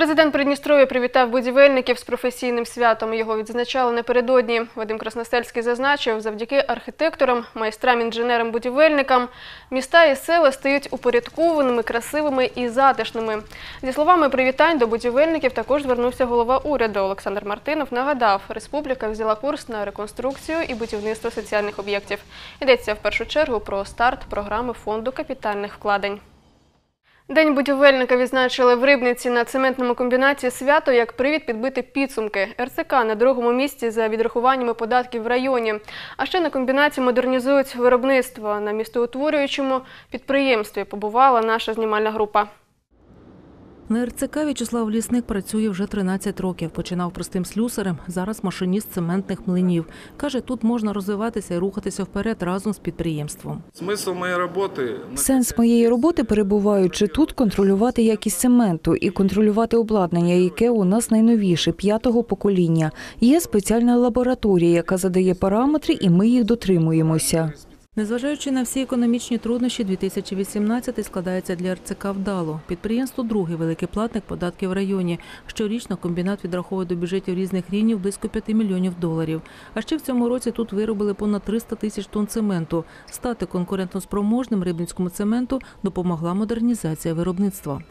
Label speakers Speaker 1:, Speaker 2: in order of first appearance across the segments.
Speaker 1: Президент Придністров'я привітав будівельників з професійним святом. Його відзначали напередодні. Вадим Красносельський зазначив, завдяки архітекторам, майстрам, інженерам, будівельникам міста і села стають упорядкованими, красивими і затишними. Зі словами привітань до будівельників також звернувся голова уряду Олександр Мартинов. Нагадав, республіка взяла курс на реконструкцію і будівництво соціальних об'єктів. Йдеться в першу чергу про старт програми фонду капітальних вкладень. День будівельника відзначили в Рибниці на цементному комбінаті свято як привід підбити підсумки. РЦК на другому місці за відрахуваннями податків в районі. А ще на комбінаті модернізують виробництво. На містоутворюючому підприємстві побувала наша знімальна група.
Speaker 2: На РЦК В'ячеслав Лісник працює вже 13 років. Починав простим слюсарем, зараз машиніст цементних млинів. Каже, тут можна розвиватися і рухатися вперед разом з підприємством.
Speaker 3: Смисл моєї роботи
Speaker 4: Сенс моєї роботи, перебуваючи тут, контролювати якість цементу і контролювати обладнання, яке у нас найновіше п'ятого покоління. Є спеціальна лабораторія, яка задає параметри, і ми їх дотримуємося.
Speaker 2: Незважаючи на всі економічні труднощі, 2018 складається для РЦК вдало. Підприємство другий великий платник податків в районі. Щорічно комбінат відраховує до бюджетів різних рівнів близько 5 мільйонів доларів. А ще в цьому році тут виробили понад 300 тисяч тонн цементу. Стати конкурентоспроможним рибницькому цементу допомогла модернізація виробництва.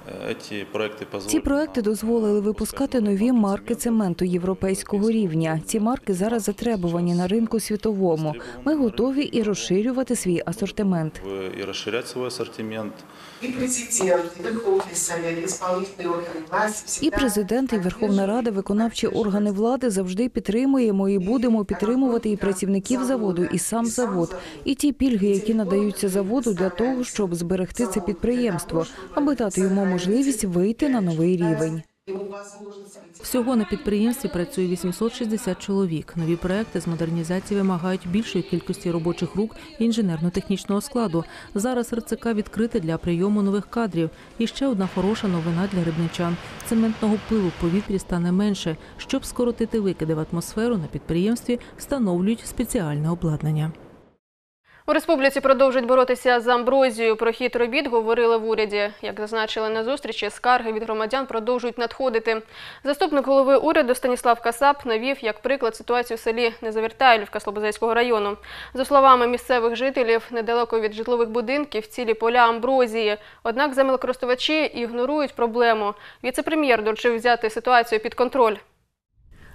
Speaker 5: Ці проекти
Speaker 4: Ці проекти дозволили випускати нові марки цементу європейського рівня. Ці марки зараз затребувані на ринку світовому. Ми готові і розширювати свій асортимент.
Speaker 5: і розширяти свій асортимент.
Speaker 6: И президент, и Верховный Совет, и исполнительные органы власти
Speaker 4: І
Speaker 6: всегда
Speaker 4: президент, і Верховна Рада, виконавчі органи влади завжди підтримуємо і будемо підтримувати і працівників заводу, і сам завод, і ті пільги, які надаються заводу для того, щоб зберегти це підприємство, аби дати йому можливість вийти на новий рівень.
Speaker 2: Всього на підприємстві працює 860 чоловік. Нові проекти з модернізації вимагають більшої кількості робочих рук і інженерно-технічного складу. Зараз РЦК відкрите для прийому нових кадрів. І ще одна хороша новина для рибничан: цементного пилу в повітрі стане менше. Щоб скоротити викиди в атмосферу на підприємстві, встановлюють спеціальне обладнання.
Speaker 1: У республіці продовжують боротися з амброзією. Про хід робіт говорили в уряді. Як зазначили на зустрічі, скарги від громадян продовжують надходити. Заступник голови уряду Станіслав Касап навів як приклад ситуацію в селі Незавертайлівка Слободзейського району. За словами місцевих жителів, недалеко від житлових будинків цілі поля амброзії. Однак землекористувачі ігнорують проблему. Віце-прем'єр доручив взяти ситуацію під контроль.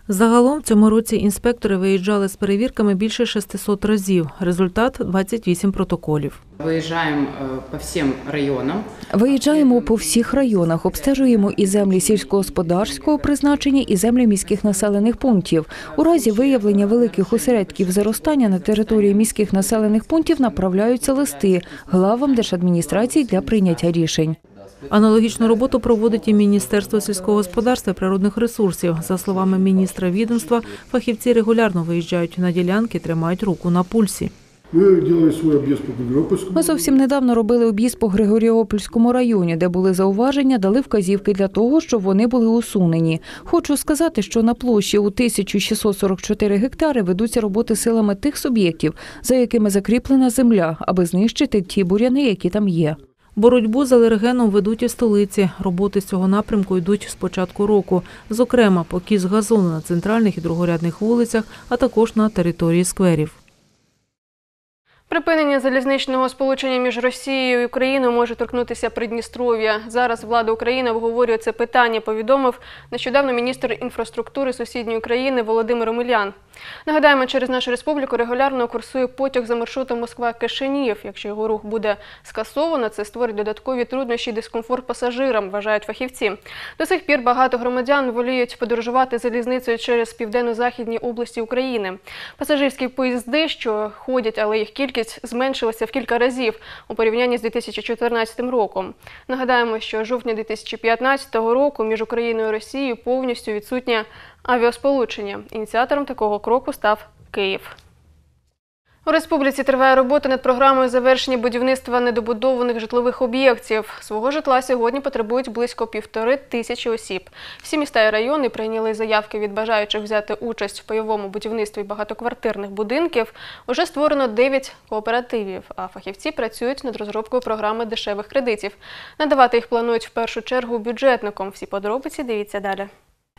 Speaker 2: Загалом в цьому році інспектори виїжджали з перевірками більше 600 разів. Результат 28 протоколів.
Speaker 7: Выезжаем э, по всем районам.
Speaker 4: Виїжджаємо по всіх районах, обстежуємо і землі сільськогосподарського призначення, і землі міських населених пунктів. У разі виявлення великих осередків заростання на території міських населених пунктів направляються листи главам держадміністрації для прийняття рішень.
Speaker 2: Аналогічну роботу проводить і Міністерство сільського господарства і природних ресурсів. За словами міністра відомства, фахівці регулярно виїжджають на ділянки, тримають руку на пульсі.
Speaker 4: Ми зовсім недавно робили об'їзд по Григоріопольському районі, де були зауваження, дали вказівки для того, щоб вони були усунені. Хочу сказати, що на площі у 1644 гектари ведуться роботи силами тих суб'єктів, за якими закріплена земля, аби знищити ті буряни, які там є.
Speaker 2: Боротьбу з алергеном ведуть і столиці. Роботи з цього напрямку йдуть з початку року. Зокрема, покіз газону на центральних і другорядних вулицях, а також на території скверів.
Speaker 1: Припинення залізничного сполучення між Росією і Україною може торкнутися Придністров'я. Зараз влада України обговорює це питання. Повідомив нещодавно міністр інфраструктури сусідньої країни Володимир Омелян. Нагадаємо, через нашу республіку регулярно курсує потяг за маршрутом Москва-Кишинів. Якщо його рух буде скасовано, це створить додаткові труднощі і дискомфорт пасажирам, вважають фахівці. До сих пір багато громадян воліють подорожувати залізницею через південно-західні області України. Пасажирські поїзди, що ходять, але їх кількість зменшилася в кілька разів у порівнянні з 2014 роком. Нагадаємо, що жовтня 2015 року між Україною і Росією повністю відсутнє авіасполучення. Ініціатором такого кроку став Київ. У республіці триває робота над програмою завершення будівництва недобудованих житлових об'єктів. Свого житла сьогодні потребують близько півтори тисячі осіб. Всі міста і райони прийняли заявки від бажаючих взяти участь в пайовому будівництві багатоквартирних будинків. Уже створено 9 кооперативів, а фахівці працюють над розробкою програми дешевих кредитів. Надавати їх планують в першу чергу бюджетникам. Всі подробиці дивіться далі.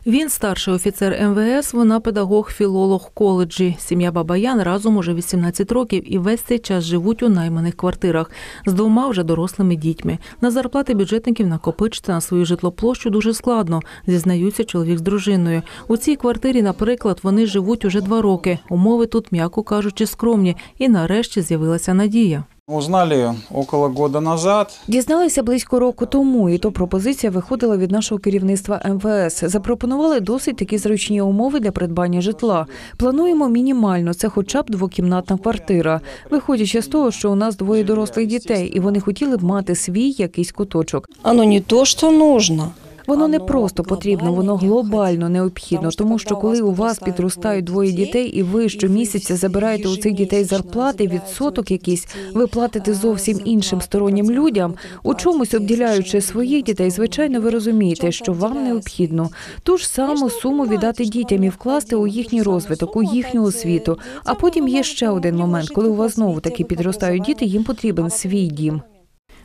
Speaker 2: Він старший офіцер МВС, вона педагог-філолог в коледжі. Сім'я Бабаян разом уже 18 років і весь цей час живуть у найманих квартирах з двома вже дорослими дітьми. На зарплати бюджетників накопичити на свою житлоплощу дуже складно, зізнаються чоловік з дружиною. У цій квартирі, наприклад, вони живуть уже два роки. Умови тут, м'яко кажучи, скромні, і нарешті з'явилася надія.
Speaker 3: Узнали около года назад.
Speaker 4: Дізналися близько року тому, і то пропозиція виходила від нашого керівництва МВС. Запропонували досить такі зручні умови для придбання житла. Плануємо мінімально, це хоча б двокімнатна квартира. Виходячи з того, що у нас двоє дорослих дітей, і вони хотіли б мати свій якийсь куточок.
Speaker 8: Оно не то, что нужно.
Speaker 4: Воно не просто потрібно, воно глобально необхідно, тому що коли у вас підростають двоє дітей, і ви щомісяця забираєте у цих дітей зарплати, відсоток якийсь, ви платите зовсім іншим стороннім людям, у чомусь обділяючи своїх дітей, звичайно, ви розумієте, що вам необхідно ту ж саму суму віддати дітям і вкласти у їхній розвиток, у їхню освіту. А потім є ще один момент, коли у вас знову таки підростають діти, їм потрібен свій дім.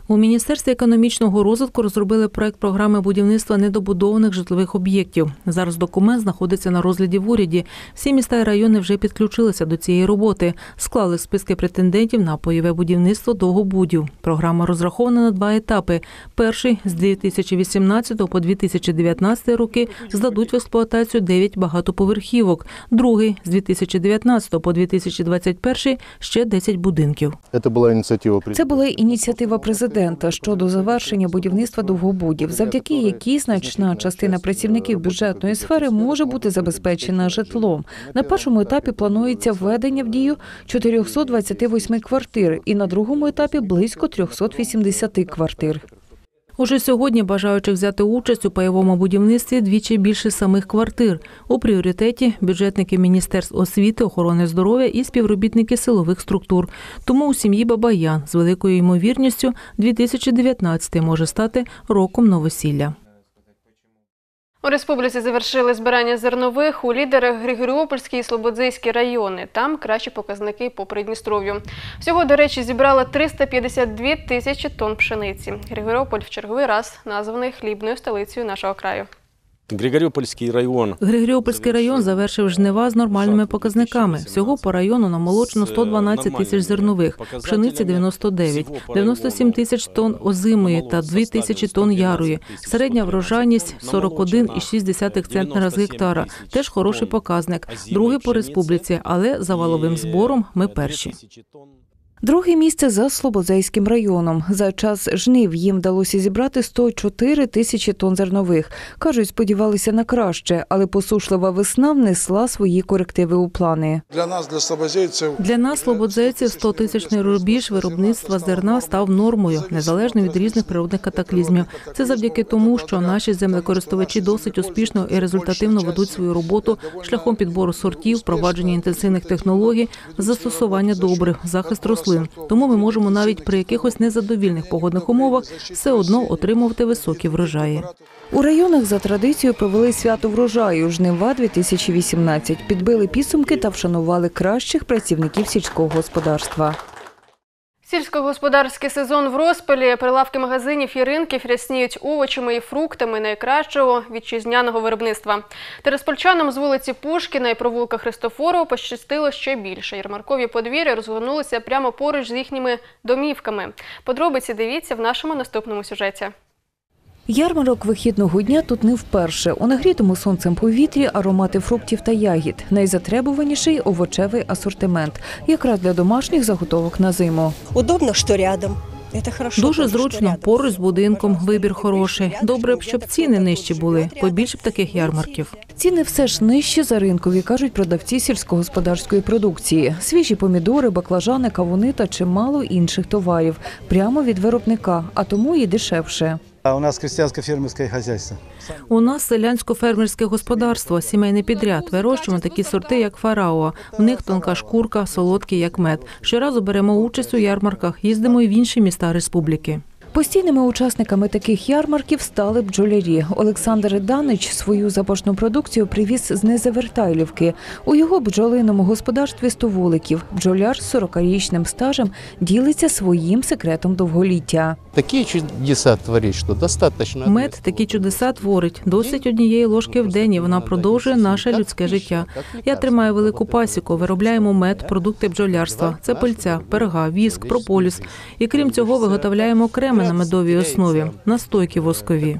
Speaker 2: У Міністерстві економічного розвитку розробили проект програми будівництва недобудованих житлових об'єктів. Зараз документ знаходиться на розгляді в уряді. Всі міста і райони вже підключилися до цієї роботи. Склали списки претендентів на пайове будівництво довгобудів. Програма розрахована на два етапи. Перший з 2018 по 2019 роки здадуть в експлуатацію 9 багатоповерхівок. Другий з 2019 по 2021 ще 10 будинків.
Speaker 9: Это была инициатива
Speaker 4: Це була ініціатива президента щодо завершення будівництва довгобудів, завдяки якій значна частина працівників бюджетної сфери може бути забезпечена житлом. На першому етапі планується введення в дію 428 квартир, і на другому етапі близько 380 квартир.
Speaker 2: Уже сьогодні бажаючих взяти участь у пайовому будівництві двічі більше самих квартир. У пріоритеті бюджетники міністерств освіти, охорони здоров'я і співробітники силових структур. Тому у сім'ї Бабаян з великою ймовірністю 2019 може стати роком новосілля.
Speaker 1: У республіці завершили збирання зернових у лідерах Григоріопольський і Слободзейський райони. Там кращі показники по Придністров'ю. Всього, до речі, зібрали 352 тисячі тонн пшениці. Григоріополь в черговий раз названий хлібною столицею нашого краю.
Speaker 10: Григоріопольський район.
Speaker 2: Григоріопольський район завершив жнива з нормальними показниками. Всього по району намолочено 112 тисяч зернових, пшениці 99, 97 тисяч тонн озимої та 2 тисячі тонн ярої. Середня врожайність 41,6 центнера з гектара. Теж хороший показник. Другий по республіці, але за валовим збором ми перші.
Speaker 4: Друге місце за Слободзейським районом. За час жнив їм вдалося зібрати 104 тисячі тонн зернових. Кажуть, сподівалися на краще, але посушлива весна внесла свої корективи у плани.
Speaker 3: Для нас, для слобозейців,
Speaker 2: Для нас, слободзейців, 100-тисячний рубіж виробництва зерна став нормою, незалежно від різних природних катаклізмів. Це завдяки тому, що наші землекористувачі досить успішно і результативно ведуть свою роботу шляхом підбору сортів, впровадження інтенсивних технологій, застосування добрив, захист рослин. Тому ми можемо навіть при якихось незадовільних погодних умовах все одно отримувати високі врожаї.
Speaker 4: У районах за традицією провели свято врожаю жнива 2018 Підбили підсумки та вшанували кращих працівників сільського господарства.
Speaker 1: Сільськогосподарський сезон в розпалі. Прилавки магазинів і ринків рясніють овочами і фруктами найкращого вітчизняного виробництва. Тереспольчанам з вулиці Пушкіна і провулка Христофорова пощастило ще більше. Ярмаркові подвір'я розгорнулися прямо поруч з їхніми домівками. Подробиці дивіться в нашому наступному сюжеті.
Speaker 4: Ярмарок вихідного дня тут не вперше. У нагрітому сонцем повітрі аромати фруктів та ягід. Найзатребуваніший овочевий асортимент, якраз для домашніх заготовок на зиму.
Speaker 8: Удобно, что рядом.
Speaker 2: Дуже зручно, поруч з будинком, вибір хороший. Добре б, щоб ціни нижчі були, побільше б таких ярмарків.
Speaker 4: Ціни все ж нижчі за ринкові, кажуть продавці сільськогосподарської продукції. Свіжі помідори, баклажани, кавуни та чимало інших товарів прямо від виробника, а тому і дешевше.
Speaker 11: А у нас крестьянсько-фермерське господарство.
Speaker 2: У нас селянсько-фермерське господарство, сімейний підряд. Вирощуємо такі сорти, як фарао. В них тонка шкурка, солодкі, як мед. Щоразу беремо участь у ярмарках, їздимо і в інші міста республіки.
Speaker 4: Постійними учасниками таких ярмарків стали бджолярі. Олександр Данич свою запашну продукцію привіз з Незавертайлівки. У його бджолиному господарстві 100 вуликів. Бджоляр з 40-річним стажем ділиться своїм секретом довголіття.
Speaker 12: Такі чудеса творить, що достатньо.
Speaker 2: Мед такі чудеса творить. Досить однієї ложки в день, і вона продовжує наше людське життя. Я тримаю велику пасіку, виробляємо мед, продукти бджолярства. Це пильця, перга, віск, прополіс. І крім цього, виготовляємо креми на медовій основі, настойки воскові.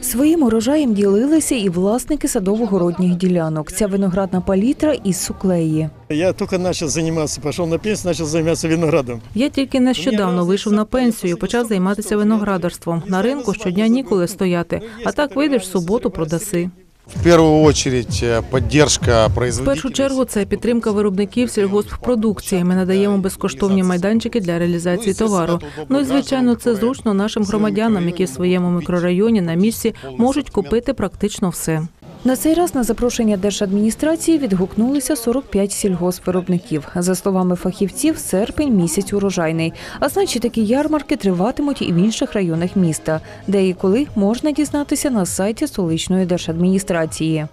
Speaker 4: Своїм урожаєм ділилися і власники садово-городніх ділянок. Ця виноградна палітра із суклеї.
Speaker 9: Я только начал заниматься, пошел на пенсию, начал заниматься виноградом.
Speaker 2: Я тільки нещодавно вийшов на пенсію, і почав займатися виноградарством. На ринку щодня ніколи стояти. А так вийдеш в суботу, продаси.
Speaker 12: В першу очередь е, поддержка
Speaker 2: В першу чергу це підтримка виробників сільгосппродукції. Ми надаємо безкоштовні майданчики для реалізації товару. Ну і звичайно, це зручно нашим громадянам, які в своєму мікрорайоні на місці можуть купити практично все.
Speaker 4: На цей раз на запрошення держадміністрації відгукнулися 45 сільгоспвиробників. За словами фахівців, серпень місяць урожайний. А значить, такі ярмарки триватимуть і в інших районах міста, де і коли можна дізнатися на сайті столичної держадміністрації.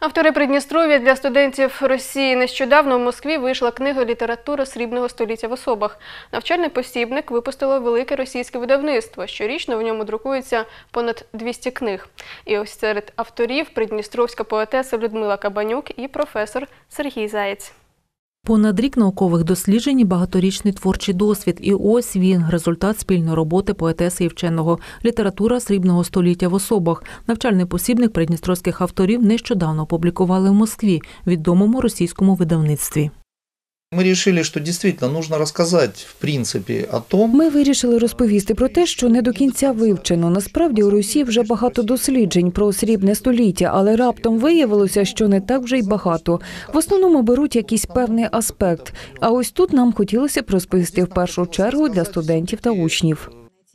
Speaker 1: Автори Придністров'я для студентів Росії нещодавно в Москві вийшла книга Література срібного століття в особах. Навчальний посібник випустило велике російське видавництво. Щорічно в ньому друкується понад 200 книг. І ось серед авторів придністровська поетеса Людмила Кабанюк і професор Сергій Заєць.
Speaker 2: Понад рік наукових досліджень і багаторічний творчий досвід. І ось він результат спільної роботи поетеси і вченого. Література срібного століття в особах. Навчальний посібник придністровських авторів нещодавно опублікували в Москві, відомому російському видавництві.
Speaker 13: Мы вирішили, що дійсно нужно розказати в принципі о том,
Speaker 4: Ми вирішили розповісти про те, що не до кінця вивчено. Насправді у Росії вже багато досліджень про срібне століття, але раптом виявилося, що не так вже й багато. В основному беруть якийсь певний аспект. А ось тут нам хотілося б розповісти в першу чергу для студентів та учнів.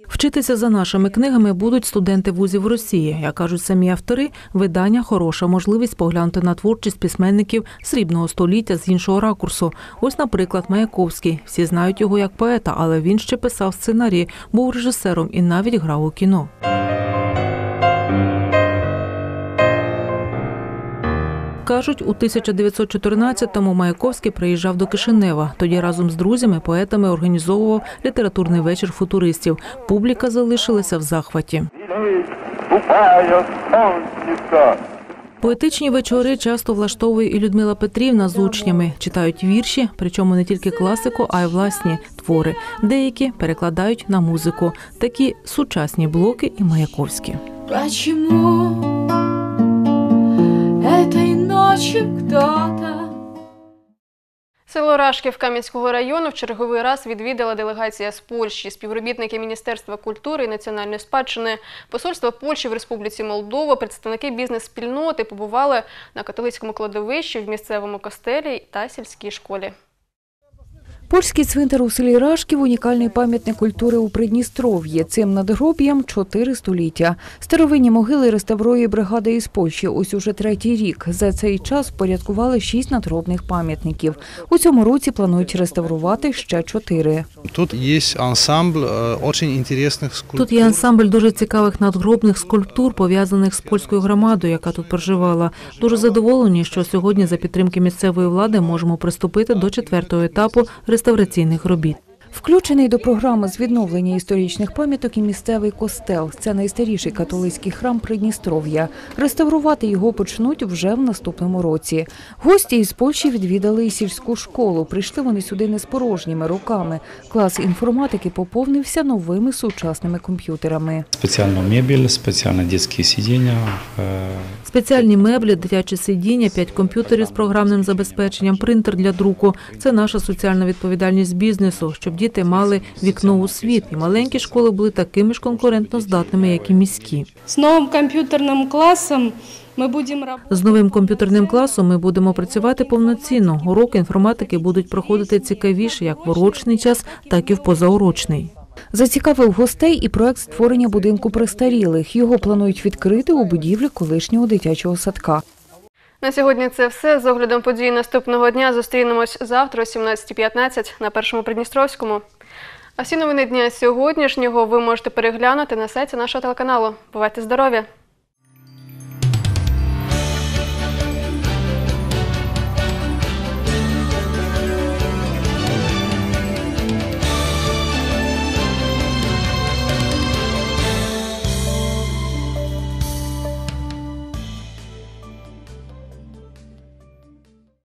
Speaker 2: Вчитися за нашими книгами будуть студенти вузів Росії. Як кажуть самі автори, видання хороша можливість поглянути на творчість письменників срібного століття з іншого ракурсу. Ось, наприклад, Маяковський. Всі знають його як поета, але він ще писав сценарії, був режисером і навіть грав у кіно. Кажуть, у 1914-му Маяковський приїжджав до Кишинева. Тоді разом з друзями, поетами організовував літературний вечір футуристів. Публіка залишилася в захваті. Поетичні вечори часто влаштовує і Людмила Петрівна з учнями. Читають вірші, причому не тільки класику, а й власні твори. Деякі перекладають на музику. Такі сучасні блоки і Маяковські.
Speaker 14: Почему этой ночью кто-то
Speaker 1: Село Рашків Кам'янського району в черговий раз відвідала делегація з Польщі. Співробітники Міністерства культури і національної спадщини, посольства Польщі в Республіці Молдова, представники бізнес-спільноти побували на католицькому кладовищі в місцевому костелі та сільській школі.
Speaker 4: Польський цвинтар у селі Рашків – унікальний пам'ятник культури у Придністров'ї. Цим надгроб'ям чотири століття. Старовинні могили реставрує бригада із Польщі ось уже третій рік. За цей час впорядкували шість надгробних пам'ятників. У цьому році планують реставрувати ще чотири.
Speaker 15: Тут є ансамбль дуже інтересних скульптур.
Speaker 2: Тут є ансамбль дуже цікавих надгробних скульптур, пов'язаних з польською громадою, яка тут проживала. Дуже задоволені, що сьогодні за підтримки місцевої влади можемо приступити до четвертого етапу реставраційних робіт.
Speaker 4: Включений до програми з відновлення історичних пам'яток і місцевий костел. Це найстаріший католицький храм Придністров'я. Реставрувати його почнуть вже в наступному році. Гості із Польщі відвідали і сільську школу. Прийшли вони сюди не з порожніми руками. Клас інформатики поповнився новими сучасними комп'ютерами.
Speaker 16: Спеціальна мебель, спеціальні дитячі сидіння е,
Speaker 2: Спеціальні меблі, дитячі сидіння, п'ять комп'ютерів з програмним забезпеченням, принтер для друку. Це наша соціальна відповідальність бізнесу, щоб діти мали вікно у світ, і маленькі школи були такими ж конкурентно здатними, як і міські.
Speaker 14: с новым компьютерным классом мы будем работать.
Speaker 2: З новим комп'ютерним класом ми будемо працювати повноцінно. Уроки інформатики будуть проходити цікавіше як в урочний час, так і в позаурочний.
Speaker 4: Зацікавив гостей і проект створення будинку престарілих. Його планують відкрити у будівлі колишнього дитячого садка.
Speaker 1: На сьогодні це все. З оглядом подій наступного дня зустрінемось завтра о 17.15 на Першому Придністровському. А всі новини дня сьогоднішнього ви можете переглянути на сайті нашого телеканалу. Бувайте здорові!